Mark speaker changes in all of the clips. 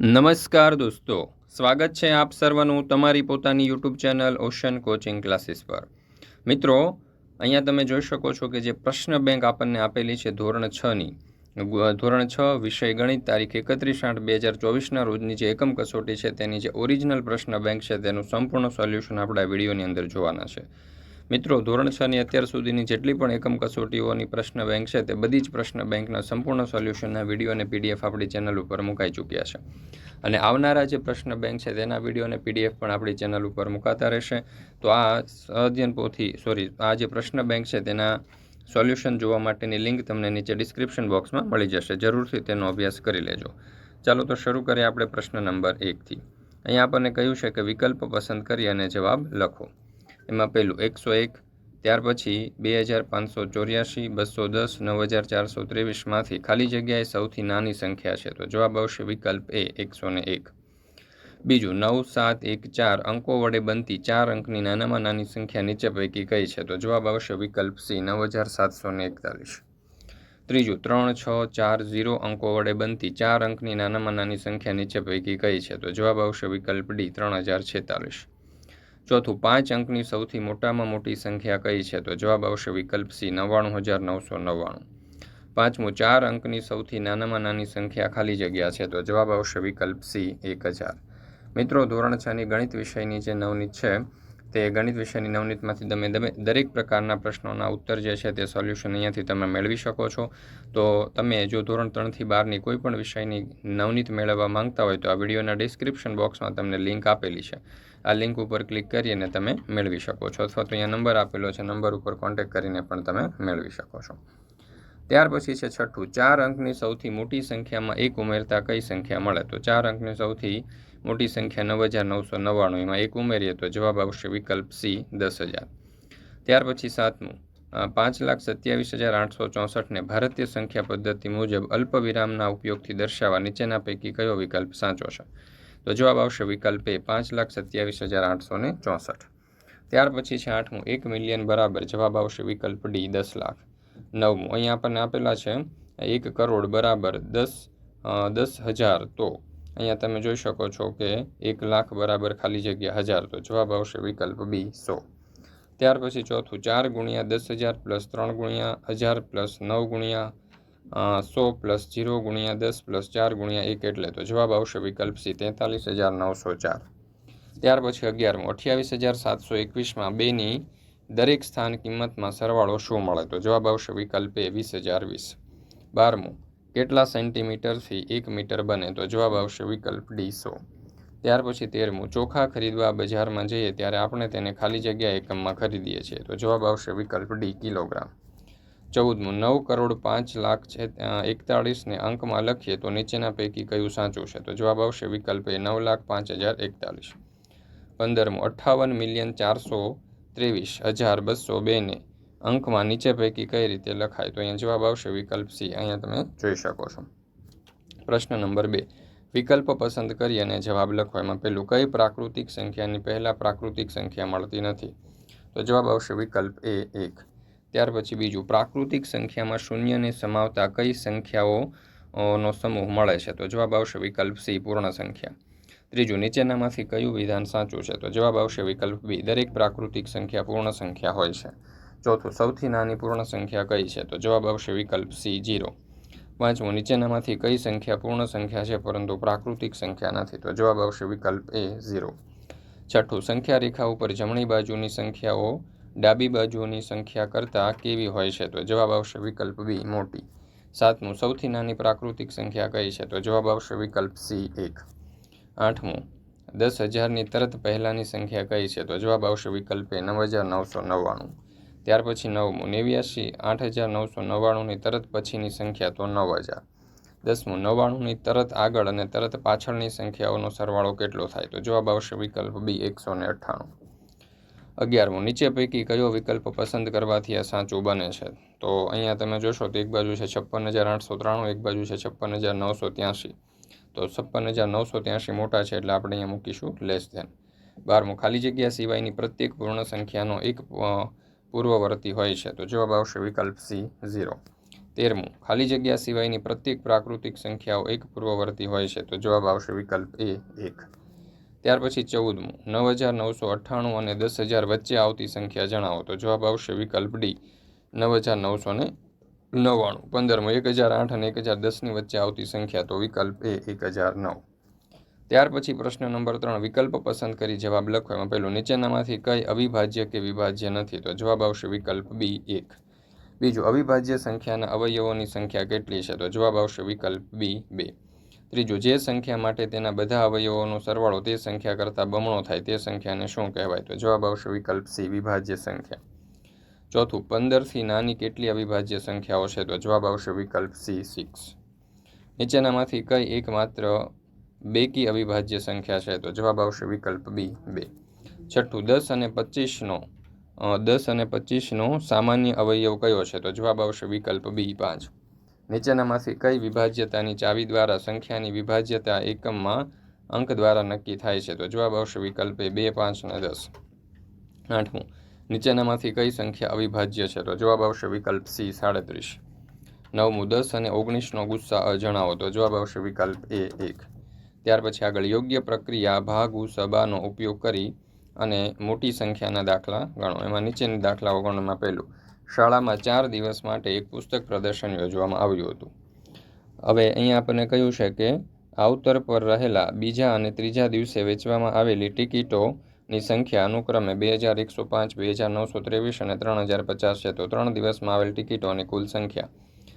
Speaker 1: નમસ્કાર દોસ્તો, સ્વાગત છે આપ સર્વનું તમારી પોતાની YouTube channel ocean coaching classes પર. મિત્રો, અહીંયા તમે જોઈ શકો છો કે જે પ્રશ્ન બેંક આપણને આપેલી છે ધોરણ છની ધોરણ છ, વિષય ગણિત, તારીખ એકત્રીસ આઠ, બે હજાર ચોવીસના રોજની જે એકમ કસોટી છે તેની જે ઓરિજિનલ પ્રશ્ન બેંક છે તેનું સંપૂર્ણ સોલ્યુશન આપણે આ વિડીયોની અંદર જોવાના છે. મિત્રો, ધોરણ છની અત્યાર સુધીની જેટલી પણ એકમ કસોટીઓની પ્રશ્ન બેંક છે તે બધી જ પ્રશ્ન બેંકના સંપૂર્ણ સોલ્યુશનના વીડિયો અને પીડીએફ આપણી ચેનલ ઉપર મુકાઈ ચૂક્યા છે. અને આવનારા જે પ્રશ્ન બેંક છે તેના વીડિયો અને પીડીએફ પણ આપણી ચેનલ ઉપર મુકાતા રહેશે. તો આ અધ્યયન પોથી સોરી આ જે પ્રશ્ન બેંક છે તેના સોલ્યુશન જોવા માટેની લિંક તમને નીચે ડિસ્ક્રિપ્શન બોક્સમાં મળી જશે. જરૂરથી તેનો અભ્યાસ કરી લેજો. ચાલો તો શરૂ કરીએ આપણે પ્રશ્ન નંબર એકથી અહીંયા આપણને કહ્યું છે કે વિકલ્પ પસંદ કરી અને જવાબ લખો. એમાં પહેલું એકસો એક, ત્યાર પછી બે હજાર પાંચસો ચોર્યાસી, બસો દસ, નવ હજાર ચારસો ત્રેવીસમાંથી ખાલી જગ્યાએ સૌથી નાની સંખ્યા છે. તો જવાબ આવશે વિકલ્પ એ, એકસો ને એક. બીજું, નવ, સાત, એક, ચાર અંકો વડે બનતી ચાર અંકની નાનામાં નાની સંખ્યા નીચે પૈકી કઈ છે? તો જવાબ આવશે વિકલ્પ સી, નવ હજાર સાતસો ને એકતાલીસ. ત્રીજું, ત્રણ, છ, ચાર, ઝીરો અંકો વડે બનતી ચાર અંકની નાનામાં નાની સંખ્યા નીચે પૈકી કઈ છે? તો જવાબ આવશે વિકલ્પ ડી, ત્રણ હજાર છેતાલીસ. ચોથું, પાંચ અંકની સૌથી મોટામાં મોટી સંખ્યા કઈ છે? તો જવાબ આવશે વિકલ્પ સી, નવ્વાણું હજાર નવસો નવ્વાણું. પાંચમું, ચાર અંકની સૌથી નાનામાં નાની સંખ્યા ખાલી જગ્યા છે. તો જવાબ આવશે વિકલ્પ સી, એક હજાર. મિત્રો, ધોરણ છની ગણિત વિષયની જે નવનીત છે, તે ગણિત વિષયની નવનીતમાંથી તમે દરેક પ્રકારના પ્રશ્નોના ઉત્તર જે છે તે સોલ્યુશન અહીંયાથી તમે મેળવી શકો છો. તો તમે જો ધોરણ ત્રણથી બારની કોઈ પણ વિષયની નવનીત મેળવવા માંગતા હોય તો આ વિડીયોના ડિસ્ક્રિપ્શન બોક્સમાં તમને લિંક આપેલી છે. આ લિંક ઉપર ક્લિક કરીને તમે મેળવી શકો છો. અથવા તો અહીંયા નંબર આપેલો છે. નંબર ઉપર કોન્ટેક્ટ કરીને પણ તમે મેળવી શકો છો. ત્યાર પછી છે છઠ્ઠું. ચાર અંકની સૌથી મોટી સંખ્યામાં એક ઉમેરતા કઈ સંખ્યા મળે? તો ચાર અંકની સૌથી મોટી સંખ્યા નવ હજાર નવસો નવ્વાણું. એમાં એક ઉમેરીએ તો જવાબ આવશે વિકલ્પ સી, દસ હજાર. ત્યાર પછી સાતમું. પાંચ લાખ સત્યાવીસ હજાર આઠસો ચોસઠને ભારતીય સંખ્યા પદ્ધતિ મુજબ અલ્પ વિરામના ઉપયોગથી દર્શાવવા નીચેના પૈકી કયો વિકલ્પ સાચો છે? તો જવાબ આવશે વિકલ્પ એ પાંચ લાખ સત્યાવીસ હજાર આઠસો ને ચોસઠ. ત્યાર પછી છે આઠમું, એક મિલિયન બરાબર. જવાબ આવશે વિકલ્પ ડી, દસ લાખ. નવમું અહીંયા આપણને આપેલા છે, એક કરોડ બરાબર દસ દસ હજાર તો. અહીંયા તમે જોઈ શકો છો કે એક લાખ બરાબર ખાલી જગ્યા હજાર તો. જવાબ આવશે વિકલ્પ બી, સો. ત્યાર પછી ચોથું, ચાર ગુણ્યા દસ હજાર પ્લસ ત્રણ ગુણ્યા હજાર પ્લસ નવ ગુણ્યા સો પ્લસ જીરો ગુણ્યા દસ પ્લસ ચાર ગુણ્યા એક એટલે તો જવાબ આવશે વિકલ્પ સી, તેતાલીસ હજાર નવસો ચાર. ત્યાર પછી અગિયારમું, અઠ્યાવીસ હજાર સાતસો એકવીસમાં બેની દરેક સ્થાન કિંમતમાં સરવાળો શું મળે? તો જવાબ આવશે વિકલ્પ એ, વીસ હજાર વીસ. બારમું, કેટલા સેન્ટીમીટરથી એક મીટર બને? તો જવાબ આવશે વિકલ્પ ડી, સો. ત્યાર પછી તેરમું, ચોખા ખરીદવા બજારમાં જઈએ ત્યારે આપણે તેને ખાલી જગ્યા એકમમાં ખરીદીએ છીએ. તો જવાબ આવશે વિકલ્પ ડી, કિલોગ્રામ. ચૌદમું, નવ કરોડ પાંચ લાખ છે એકતાળીસને અંકમાં લખીએ તો નીચેના પૈકી કયું સાચું છે? તો જવાબ આવશે વિકલ્પ એ નવ લાખ પાંચ હજાર એકતાલીસ પંદરમું અઠ્ઠાવન મિલિયન ચારસો ત્રેવીસ હજાર બસો બેને અંકમાં નીચે પૈકી કઈ રીતે લખાય? તો અહીંયા જવાબ આવશે વિકલ્પ સી. અહીંયા તમે જોઈ શકો છો. પ્રશ્ન નંબર બે. વિકલ્પ પસંદ કરી અને જવાબ લખો. એમાં પહેલું કઈ પ્રાકૃતિક સંખ્યાની પહેલાં પ્રાકૃતિક સંખ્યા મળતી નથી? તો જવાબ આવશે વિકલ્પ એ એક. ત્યાર પછી બીજું, પ્રાકૃતિક સંખ્યામાં શૂન્યને સમાવતા કઈ સંખ્યાઓ નો સમૂહ મળે છે? તો જવાબ આવશે વિકલ્પ સી, પૂર્ણ સંખ્યા. ત્રીજું, નીચેનામાંથી કયું વિધાન સાચું છે? તો જવાબ આવશે વિકલ્પ બી, દરેક પ્રાકૃતિક સંખ્યા પૂર્ણ સંખ્યા હોય છે. ચોથું, સૌથી નાની પૂર્ણ સંખ્યા કઈ છે? તો જવાબ આવશે વિકલ્પ સી, જીરો. પાંચમું, નીચેનામાંથી કઈ સંખ્યા પૂર્ણ સંખ્યા છે, પરંતુ પ્રાકૃતિક સંખ્યા નથી? તો જવાબ આવશે વિકલ્પ એ ઝીરો છઠ્ઠું, સંખ્યા રેખા ઉપર જમણી બાજુની સંખ્યાઓ ડાબી બાજુઓની સંખ્યા કરતાં કેવી હોય છે તો જવાબ આવશે વિકલ્પ બી, મોટી. સાતમું, સૌથી નાની પ્રાકૃતિક સંખ્યા કઈ છે તો જવાબ આવશે વિકલ્પ સી, એક. આઠમું, દસ હજારની તરત પહેલાંની સંખ્યા કઈ છે તો જવાબ આવશે વિકલ્પ નવ હજાર નવસો નવ્વાણું. ત્યાર પછી નવમું નેવ્યાસી આઠ હજાર નવસો નવ્વાણુંની તરત પછીની સંખ્યા તો નવ હજાર દસમું, નવ્વાણુંની તરત આગળ અને તરત પાછળની સંખ્યાઓનો સરવાળો કેટલો થાય તો જવાબ આવશે વિકલ્પ બી, એકસો ને અઠ્ઠાણું. અગિયારમું. નીચે પૈકી કયો વિકલ્પ પસંદ કરવાથી આ સાચું બને છે? તો અહીંયા તમે જોશો તો એક બાજુ છે છપ્પન હજાર આઠસો ત્રાણું, એક બાજુ છે છપ્પન હજાર નવસો ત્યાંશી. તો છપ્પન હજાર નવસો ત્યાંશી મોટા છે એટલે આપણે અહીંયા મૂકીશું લેસ ધેન બારમું, ખાલી જગ્યા સિવાયની પ્રત્યેક પૂર્ણ સંખ્યાનો એક પૂર્વવર્તી હોય છે. તો જવાબ આવશે વિકલ્પ સી ઝીરો તેરમું, ખાલી જગ્યા સિવાયની પ્રત્યેક પ્રાકૃતિક સંખ્યાઓ એક પૂર્વવર્તી હોય છે. તો જવાબ આવશે વિકલ્પ એ, એક. ત્યાર પછી ચૌદમું. નવ હજાર નવસો અઠ્ઠાણું અને દસ હજાર વચ્ચે આવતી સંખ્યા જણાવો. તો જવાબ આવશે વિકલ્પ ડી. નવ હજાર નવસો ને નવ્વાણું. પંદરમું. એક હજાર આઠ અને એક હજાર દસની વચ્ચે આવતી સંખ્યા. તો વિકલ્પ એ એક હજાર નવ. ત્યાર પછી પ્રશ્ન નંબર ત્રણ. વિકલ્પ પસંદ કરી જવાબ લખો. એમાં પહેલું, નીચેનામાંથી કઈ અવિભાજ્ય કે વિભાજ્ય નથી? તો જવાબ આવશે વિકલ્પ બી એક. બીજું, અવિભાજ્ય સંખ્યાના અવયવોની સંખ્યા કેટલી છે? તો જવાબ આવશે વિકલ્પ બી બે. ત્રીજું, જે સંખ્યા માટે તેના બધા અવયવોનો સરવાળો તે સંખ્યા કરતાં બમણો થાય તે સંખ્યાને શું કહેવાય? તો જવાબ આવશે વિકલ્પ સી, વિભાજ્ય સંખ્યા. ચોથું, પંદરથી નાની કેટલી અવિભાજ્ય સંખ્યાઓ છે? તો જવાબ આવશે વિકલ્પ સી, સિક્સ. નીચેનામાંથી કઈ એકમાત્ર બેકી અવિભાજ્ય સંખ્યા છે? તો જવાબ આવશે વિકલ્પ બી, બે. છઠ્ઠું, દસ અને પચીસનો દસ અને પચીસનો સામાન્ય અવયવ કયો છે? તો જવાબ આવશે વિકલ્પ બી, પાંચ. નીચેનામાંથી કઈ વિભાજ્યતાની ચાવી દ્વારા સંખ્યાની વિભાજ્યતા એકમમાં અંક દ્વારા નક્કી થાય છે? તો જવાબ આવશે વિકલ્પ બે, પાંચ અને દસ. આઠમું. નીચેનામાંથી કઈ સંખ્યા અવિભાજ્ય છે? તો જવાબ આવશે વિકલ્પ સી, સાડત્રીસ. નવમું. દસ અને ઓગણીસનો ગુસ્સા જણાવો. તો જવાબ આવશે વિકલ્પ એ, એક. ત્યાર પછી આગળ યોગ્ય પ્રક્રિયા, ભાગ સબાનો ઉપયોગ કરી અને મોટી સંખ્યાના દાખલા ગણો. એમાં નીચેની દાખલાઓ ગણોમાં પહેલું. શાળામાં ચાર દિવસ માટે એક પુસ્તક પ્રદર્શન યોજવામાં આવ્યું હતું. હવે અહીં આપણને કહ્યું છે કે, આવતર પર રહેલા બીજા અને ત્રીજા દિવસે વેચવામાં આવેલી ટિકિટોની સંખ્યા અનુક્રમે બે હજાર એકસો પાંચ, બે હજાર નવસો ત્રેવીસ અને ત્રણ હજાર પચાસ છે. તો ત્રણ દિવસમાં આવેલ ટિકિટોની કુલ સંખ્યા,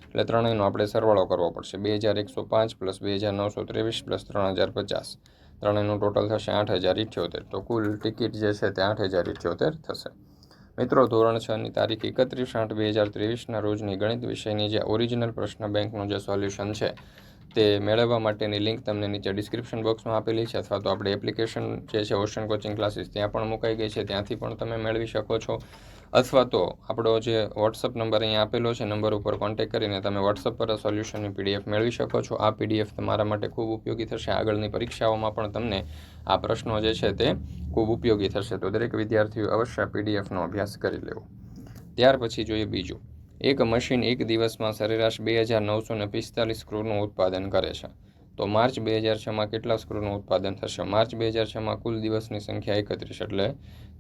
Speaker 1: એટલે ત્રણેયનો આપણે સરવાળો કરવો પડશે. બે હજાર એકસો પાંચ પ્લસ બે હજાર નવસો ત્રેવીસ પ્લસ ત્રણ હજાર પચાસ. ત્રણેયનું ટોટલ થશે આઠ હજાર ઇઠ્યોતેર. તો કુલ ટિકિટ જે છે તે આઠ હજાર ઇઠ્યોતેર થશે. મિત્રો, ધોરણ છની તારીખ એકત્રીસ આઠ બે હજાર ત્રેવીસના રોજની ગણિત વિષયની જે ઓરિજિનલ પ્રશ્ન બેંકનું જે સોલ્યુશન છે, તે મેળવવા માટેની લિંક તમને નીચે ડિસ્ક્રિપ્શન બોક્સમાં આપેલી છે અથવા તો આપણે એપ્લિકેશન જે છે ઓશન કોચિંગ ક્લાસીસ ત્યાં પણ મુકાઈ ગઈ છે. ત્યાંથી પણ તમે મેળવી શકો છો. અથવા તો આપણો જે વોટ્સઅપ નંબર અહીંયા આપેલો છે, નંબર ઉપર કોન્ટેક કરીને તમે વોટ્સઅપ પર સોલ્યુશનની પીડીએફ મેળવી શકો છો. આ પીડીએફ તમારા માટે ખૂબ ઉપયોગી થશે. આગળની પરીક્ષાઓમાં પણ તમને આ પ્રશ્નો જે છે તે ખૂબ ઉપયોગી થશે. તો દરેક વિદ્યાર્થીઓ અવશ્ય પીડીએફનો અભ્યાસ કરી લેવો. ત્યાર પછી જોઈએ બીજું. એક મશીન એક દિવસમાં સરેરાશ બે હજાર નવસો ને પિસ્તાલીસ ક્રૂનું ઉત્પાદન કરે છે. તો માર્ચ બે હજાર છમાં કેટલા સ્ક્રૂનું ઉત્પાદન થશે? માર્ચ બે હજાર છમાં કુલ દિવસની સંખ્યા એકત્રીસ એટલે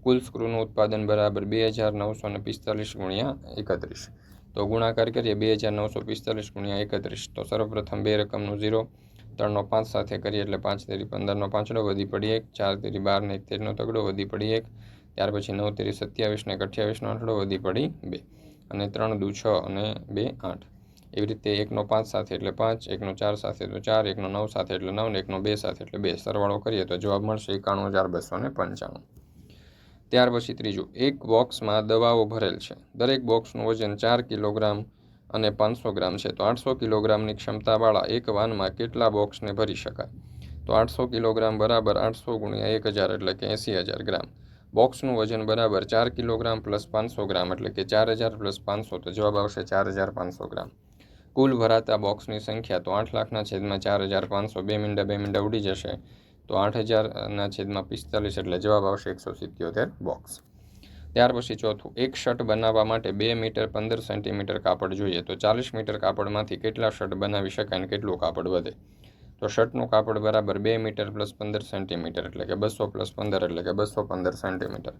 Speaker 1: કુલ સ્ક્રૂનું ઉત્પાદન બરાબર બે હજાર નવસો ને પિસ્તાલીસ ગુણ્યા એકત્રીસ. તો ગુણાકાર કરીએ, બે હજાર નવસો પિસ્તાલીસ ગુણ્યા એકત્રીસ. તો સર્વપ્રથમ બે રકમનું ઝીરો, ત્રણનો પાંચ સાથે કરીએ એટલે પાંચ તેરી પંદરનો પાંચડો, વધી પડી એક, ચાર તેરી બાર ને એક તેરીનો તગડો, વધી પડી એક, ત્યાર પછી નવ તેરી સત્યાવીસ ને અઠ્યાવીસનો આંકડો વધી પડી બે. અને ત્રણ દુ છ અને બે આઠ. એવી રીતે એકનો પાંચ સાથે એટલે પાંચ, એકનો ચાર સાથે તો ચાર, એકનો નવ સાથે એટલે નવ ને એકનો બે સાથે એટલે બે. સરવાળો કરીએ તો જવાબ મળશે એકાણું હજાર બસો ને પંચાણું. ત્યાર પછી ત્રીજું, એક બોક્સમાં દવાઓ ભરેલ છે. દરેક બોક્સનું વજન ચાર કિલોગ્રામ અને પાંચસો ગ્રામ છે. તો આઠસો કિલોગ્રામની ક્ષમતાવાળા એક વાનમાં કેટલા બોક્સને ભરી શકાય? તો આઠસો કિલોગ્રામ બરાબર આઠસો ગુણ્યા એક હજાર એટલે કે એંસી હજાર ગ્રામ. બોક્સનું વજન બરાબર ચાર કિલોગ્રામ પ્લસ પાંચસો ગ્રામ એટલે કે ચાર હજાર પ્લસ પાંચસો તો જવાબ આવશે ચાર હજાર પાંચસો ગ્રામ. કુલ ભરાતા બોક્સની સંખ્યા તો આઠ લાખના છેદમાં ચાર હજાર પાંચસો બે મીંડા બે મીંડા ઉડી જશે. તો આઠ હજારના છેદમાં પિસ્તાલીસ એટલે જવાબ આવશે એકસો સિત્યોતેર બોક્સ. ત્યાર પછી ચોથું, એક શર્ટ બનાવવા માટે બે મીટર પંદર સેન્ટીમીટર કાપડ જોઈએ. તો ચાલીસ મીટર કાપડમાંથી કેટલા શર્ટ બનાવી શકાય અને કેટલું કાપડ વધે? તો શર્ટનું કાપડ બરાબર બે મીટર પ્લસ પંદર સેન્ટીમીટર એટલે કે બસો પ્લસ પંદર એટલે કે બસો પંદર સેન્ટીમીટર.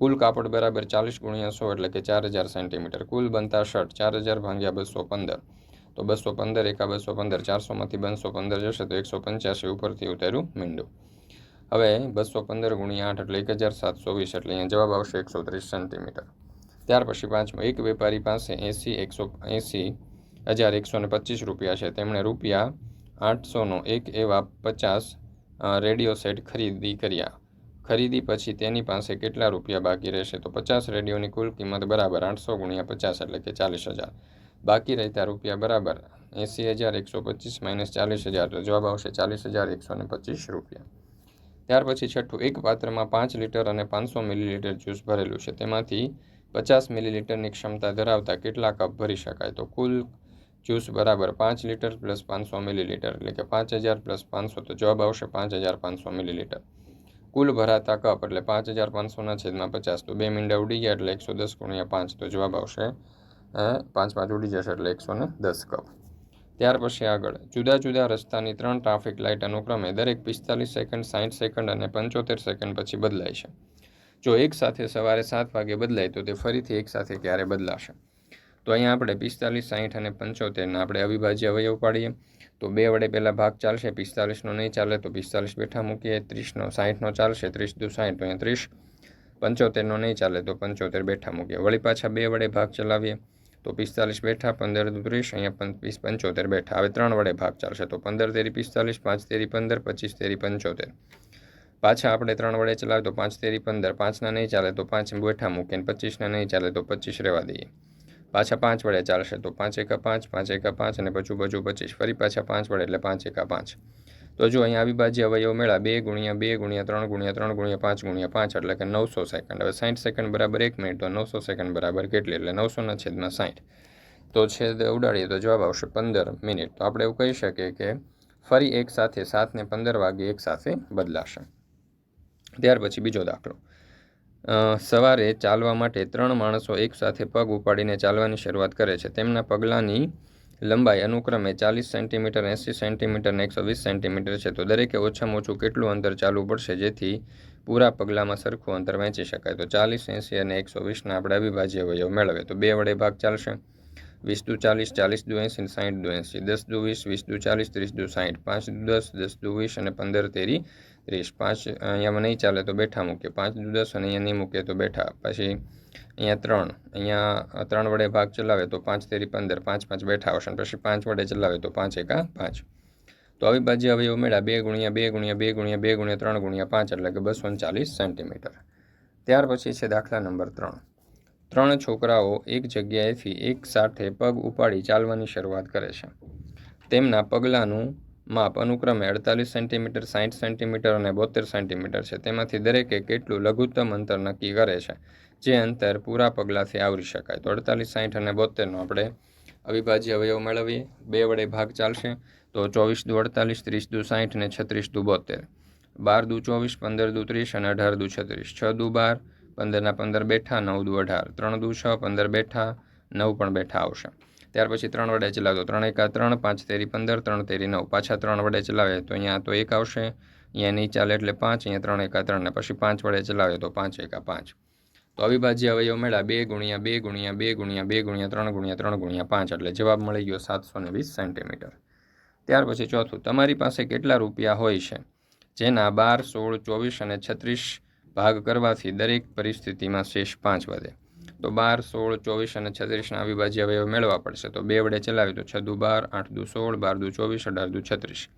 Speaker 1: કુલ કાપડ બરાબર ચાલીસ ગુણ્યા સો એટલે કે ચાર હજાર સેન્ટીમીટર. કુલ બનતા શર્ટ ચાર હજાર ભાંગ્યા બસો પંદર. તો બસો પંદર, એકા બસો પંદર ચારસોમાંથી બસો પંદર જશે તો એકસો પંચ્યાસી ઉપરથી ઉતાર્યું મીંડું. હવે બસો પંદર ગુણ્યા આઠ એટલે એક હજાર સાતસો વીસ એટલે અહીંયા જવાબ આવશે એકસો ત્રીસ સેન્ટીમીટર. ત્યાર પછી પાંચમો, એક વેપારી પાસે એંસી એકસો, એંસી હજાર એકસો ને પચીસ રૂપિયા છે. તેમણે રૂપિયા આઠસોનો એક એવા પચાસ રેડિયો સેટ ખરીદી કર્યા. ખરીદી પછી તેની પાસે કેટલા રૂપિયા બાકી રહેશે? તો પચાસ રેડિયોની કુલ કિંમત બરાબર આઠસો ગુણ્યા પચાસ એટલે કે ચાલીસ હજાર. બાકી રહેતા રૂપિયા બરાબર એંસી હજાર એકસો પચીસ માઇનસ ચાલીસ હજાર, તો જવાબ આવશે ચાલીસ હજાર એકસો ને પચીસ રૂપિયા. ત્યાર પછી છઠ્ઠું, એક પાત્રમાં પાંચ લીટર અને પાંચસો મિલીલીટર જ્યુસ ભરેલું છે. તેમાંથી પચાસ મિલીલીટરની ક્ષમતા ધરાવતા કેટલા કપ ભરી શકાય? તો કુલ જ્યુસ બરાબર પાંચ લીટર પ્લસ પાંચસો મિલીલીટર, એટલે કે પાંચ હજાર પ્લસ પાંચસો, તો જવાબ આવશે પાંચ હજાર પાંચસો મિલીલીટર. કુલ ભરાતા કપ, એટલે પાંચ હજાર પાંચસોના છેદમાં પચાસ, તો બે મીંડા ઉડી ગયા, એટલે એકસો દસ ગુણ્યા પાંચ, તો જવાબ આવશે પાંચ પાંચ ઉડી જશે એટલે એકસો ને દસ કપ. ત્યાર પછી આગળ. જુદા જુદા રસ્તાની ત્રણ ટ્રાફિક લાઇટ અનુક્રમે દરેક પિસ્તાલીસ સેકન્ડ સાઠ સેકન્ડ અને પંચોતેર સેકન્ડ પછી બદલાય છે. જો એક સાથે સવારે સાત વાગે બદલાય તો તે ફરીથી એક સાથે ક્યારે બદલાશે? તો અહીંયા આપણે પિસ્તાલીસ સાઠ અને પંચોતેરના આપણે અવિભાજ્ય અવયવ પાડીએ. તો બે વડે પહેલાં ભાગ ચાલશે, પિસ્તાલીસનો નહીં ચાલે તો પિસ્તાલીસ બેઠા મૂકીએ, ત્રીસનો સાઠનો ચાલશે, ત્રીસ દુ સાઠ તો અહીંયા ત્રીસ. પંચોતેરનો નહીં ચાલે તો પંચોતેર બેઠા મૂકીએ. વળી પાછા બે વડે ભાગ ચલાવીએ. તો પિસ્તાલીસ બેઠા, પંદર ત્રીસ અહીંયા વીસ પંચોતેર બેઠા. હવે ત્રણ વડે ભાગ ચાલશે. તો પંદર તેરી પિસ્તાલીસ, પાંચ તેરી પંદર, પચીસ તેરી પંચોતેર. પાછા આપણે ત્રણ વડે ચલાવીએ તો પાંચ તેરી પંદર. પાંચના નહીં ચાલે તો પાંચ બેઠા મૂકીને પચીસના નહીં ચાલે તો પચીસ રહેવા દઈએ. પાછા પાંચ વડે ચાલશે તો પાંચ એકા પાંચ પાંચ એકા પાંચ અને પચું પચું પચીસ. ફરી પાછા પાંચ વડે એટલે પાંચ એકા પાંચ. તો જો અહીંયા અવિભાજ્ય અવયવ મેળા બે ગુણ્યા બે ગુણ્યા ત્રણ ગુણ્યા ત્રણ ગુણ્યા પાંચ ગુણ્યા પાંચ, એટલે કે નવસો સેકન્ડ. હવે સાઠ સેકન્ડ બરાબર એક મિનિટ, તો નવસો સેકન્ડ બરાબર કેટલી? એટલે નવસોના છેદમાં સાઠ તો છેદ ઉડાડીએ તો જવાબ આવશે પંદર મિનિટ. તો આપણે એવું કહી શકીએ કે ફરી એક સાથે સાતને પંદર વાગે એક સાથે બદલાશે. ત્યાર પછી બીજો દાખલો. સવારે ચાલવા માટે ત્રણ માણસો એકસાથે પગ ઉપાડીને ચાલવાની શરૂઆત કરે છે. તેમના પગલાંની લંબાઈ અનુક્રમે ચાલીસ સેન્ટીમીટર, એંસી સેન્ટીમીટર અને એકસો વીસ સેન્ટીમીટર છે. તો દરેકે ઓછામાં ઓછું કેટલું અંતર ચાલવું પડશે જેથી પૂરા પગલામાં સરખું અંતર વહેંચી શકાય? તો ચાલીસ, એંસી અને એકસો વીસના આપણે અવિભાજ્ય અવયવ મેળવે. તો બે વડે ભાગ ચાલશે. વીસ દુ ચાલીસ ચાલીસ દુ એંસી સાઠ દુ એંસી. દસ દુ વીસ વીસ દુ ચાલીસ, ત્રીસ દુ સાઠ પાંચ દુ દસ દસ દુ વીસ અને પંદર તેરી ત્રીસ. પાંચ અહીંયામાં નહીં ચાલે તો બેઠા મૂકીએ. પાંચ દુ દસ અને અહીંયા નહીં મૂકીએ તો બેઠા. પછી અહીંયા ત્રણ અહીંયા ત્રણ વડે ભાગ ચલાવે તો પાંચ તેરી પંદર, પાંચ પાંચ બેઠા આવશે પછી પાંચ વડે ચલાવે તો પાંચ એકા પાંચ. તો અવિભાજ્ય અવયવ મેળા બે ગુણ્યા બે ગુણ્યા બે ગુણ્યા બે ગુણ્યા ત્રણ ગુણ્યા પાંચ એટલે કે બસો ચાલીસ સેન્ટીમીટર. ત્યાર પછી છે દાખલા નંબર ત્રણ. ત્રણ છોકરાઓ એક જગ્યાએથી એક સાથે પગ ઉપાડી ચાલવાની શરૂઆત કરે છે. તેમના પગલાંનું માપ અનુક્રમે અડતાલીસ સેન્ટીમીટર સાઠ સેન્ટીમીટર અને બોતેર સેન્ટીમીટર છે. તેમાંથી દરેકે કેટલું લઘુત્તમ અંતર નક્કી કરે છે? જે અંતર પૂરા પગલાંથી આવરી શકાય. તો અડતાલીસ સાઠ અને બોતેરનો આપણે અવિભાજ્ય અવયવ મેળવીએ. બે વડે ભાગ ચાલશે. તો ચોવીસ દુ અડતાલીસ, ત્રીસ દુ સાઠ અને છત્રીસ દુ બોતેર બાર દુ ચોવીસ, પંદર દુ ત્રીસ અને અઢાર દુ છત્રીસ. છ દુ બાર, પંદરના પંદર બેઠા, નવ દુ અઢાર. ત્રણ દુ છ, પંદર બેઠા, નવ પણ બેઠા આવશે. ત્યાર પછી ત્રણ વડે ચલાવતો. ત્રણ એકા ત્રણ, પાંચ તેરી પંદર, ત્રણ તેરી નવ. પાછા ત્રણ વડે ચલાવે તો અહીંયા તો એક આવશે. અહીંયા નહીં ચાલે એટલે પાંચ, અહીંયા ત્રણ એકા ત્રણ ને પછી પાંચ વડે ચલાવે તો પાંચ એકા પાંચ. તો અવિભાજ્ય અવયવ મેળા બે ગુણ્યા બે ગુણ્યા બે ગુણ્યા બે ગુણ્યા ત્રણ ગુણ્યા ત્રણ ગુણ્યા પાંચ એટલે જવાબ મળી ગયો સાતસો ને વીસ સેન્ટીમીટર. ત્યાર પછી ચોથું, તમારી પાસે કેટલા રૂપિયા હોય છે? જેના બાર, સોળ, ચોવીસ અને છત્રીસ ભાગ કરવાથી દરેક પરિસ્થિતિમાં શેષ પાંચ વધે. તો બાર, સોળ, ચોવીસ અને છત્રીસના અવિભાજ્ય અવયવ મેળવવા પડશે. તો બે વડે ચલાવ્યું તો છ દુ બાર, આઠ દુ સોળ, બાર દુ ચોવીસ, અઢાર દુ છત્રીસ.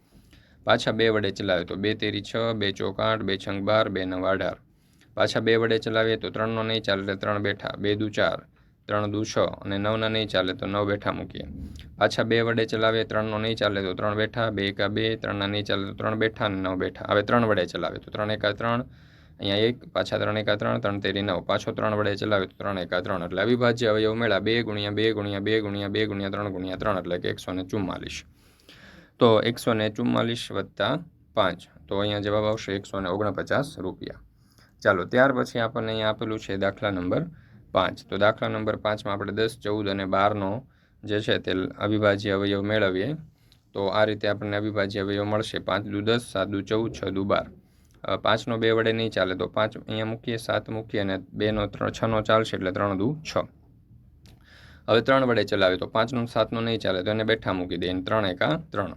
Speaker 1: પાછા બે વડે ચલાવ્યું તો બે તેરી છ, બે ચોક આઠ, બે છંગ બાર, બે નવ અઢાર. પાછા બે વડે ચલાવીએ તો ત્રણનો નહીં ચાલે, એટલે ત્રણ બેઠા. બે દુ ચાર, ત્રણ દુ છ અને નવના નહીં ચાલે, તો નવ બેઠા મૂકીએ. પાછા બે વડે ચલાવીએ, ત્રણનો નહીં ચાલે, તો ત્રણ બેઠા. બે એકા બે, ત્રણના નહીં ચાલે, તો ત્રણ બેઠા અને નવ બેઠા. હવે ત્રણ વડે ચલાવે તો ત્રણ એકા ત્રણ, અહીંયા એક, પાછા ત્રણ એકા ત્રણ ત્રણ તેરી નવ. પાછો ત્રણ વડે ચલાવે તો ત્રણ એકા ત્રણ. એટલે અવિભાજ્ય અવયવ મેળા બે ગુણ્યા બે ગુણ્યા બે ગુણ્યા બે ગુણ્યા ત્રણ ગુણ્યા ત્રણ, એટલે કે એકસો ને ચુમ્માલીસ. તો એકસો ને ચુમ્માલીસ વત્તા પાંચ. તો અહીંયા જવાબ આવશે એકસો ને ઓગણપચાસ રૂપિયા. ચાલો, ત્યાર પછી આપણને અહીંયા આપેલું છે દાખલા નંબર પાંચ. તો દાખલા નંબર પાંચમાં આપણે દસ, ચૌદ અને બારનો જે છે તે અવિભાજ્ય અવયવ મેળવીએ. તો આ રીતે આપણને અવિભાજ્ય અવયવ મળશે. પાંચ દુ દસ, સાત દુ ચૌદ, છ દુ બાર. પાંચનો બે વડે નહીં ચાલે. તો પાંચ અહીંયા મૂકીએ, સાત મૂકીએ અને બેનો ત્રણ, છનો ચાલશે એટલે ત્રણ દુ છ. હવે ત્રણ વડે ચલાવે તો પાંચનો સાતનો નહીં ચાલે. તો એને બેઠા મૂકી દઈએ. ત્રણ એકા ત્રણ.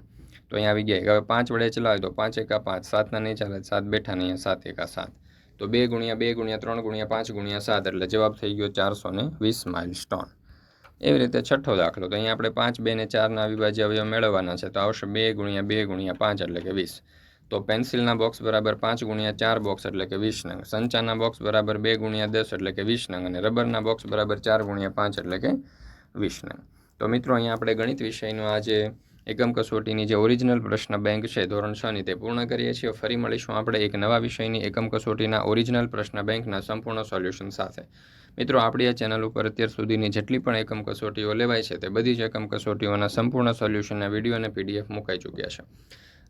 Speaker 1: તો અહીંયા આવી ગયા હવે પાંચ વડે ચલાવે તો પાંચ એકા પાંચ. સાતના નહીં ચાલે. સાત બેઠા નહીં સાત એકા સાત. તો બે ગુણ્યા બે ગુણ્યા ત્રણ ગુણ્યા પાંચ ગુણ્યા સાત, એટલે જવાબ થઈ ગયો ચારસો ને વીસ માઇલ સ્ટોન એવી રીતે છઠ્ઠો દાખલો, તો અહીંયા આપણે પાંચ, બે ને ચારના અવિભાજ્ય અવયવ મેળવવાના છે, તો આવશે બે ગુણ્યા બે ગુણ્યા પાંચ, એટલે કે વીસ. તો પેન્સિલના બોક્સ બરાબર પાંચ ગુણ્યા ચાર બોક્સ એટલે કે વીસ નંગ. સંચાના બોક્સ બરાબર બે ગુણ્યા દસ, એટલે કે વીસ નંગ. અને રબરના બોક્સ બરાબર ચાર ગુણ્યા પાંચ, એટલે કે વીસ નંગ. તો મિત્રો, અહીંયા આપણે ગણિત વિષયનું આજે એકમ કસોટીની જે ઓરિજિનલ પ્રશ્ન બેંક છે, ધોરણ છ ની તે પૂર્ણ કરીએ છીએ. ફરી મળીશું આપણે એક નવા વિષયની એકમ કસોટીના ઓરિજિનલ પ્રશ્ન બેંકના સંપૂર્ણ સોલ્યુશન સાથે. મિત્રો, આપણી આ ચેનલ ઉપર અત્યાર સુધીની જેટલી પણ એકમ કસોટીઓ લેવાય છે, તે બધી જ એકમ કસોટીઓના સંપૂર્ણ સોલ્યુશનના વીડિયો અને પીડીએફ મુકાઈ ચૂક્યા છે.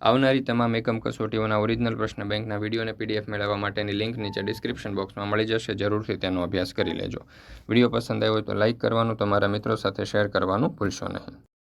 Speaker 1: આવનારી તમામ એકમ કસોટીઓના ઓરિજિનલ પ્રશ્ન બેંકના વીડિયો અને પીડીએફ મેળવવા માટેની લિંક નીચે ડિસ્ક્રિપ્શન બોક્સમાં મળી જશે. જરૂરથી તેનો અભ્યાસ કરી લેજો. વીડિયો પસંદ આવ્યો હોય તો લાઇક કરવાનું, તમારા મિત્રો સાથે શેર કરવાનું ભૂલશો નહીં.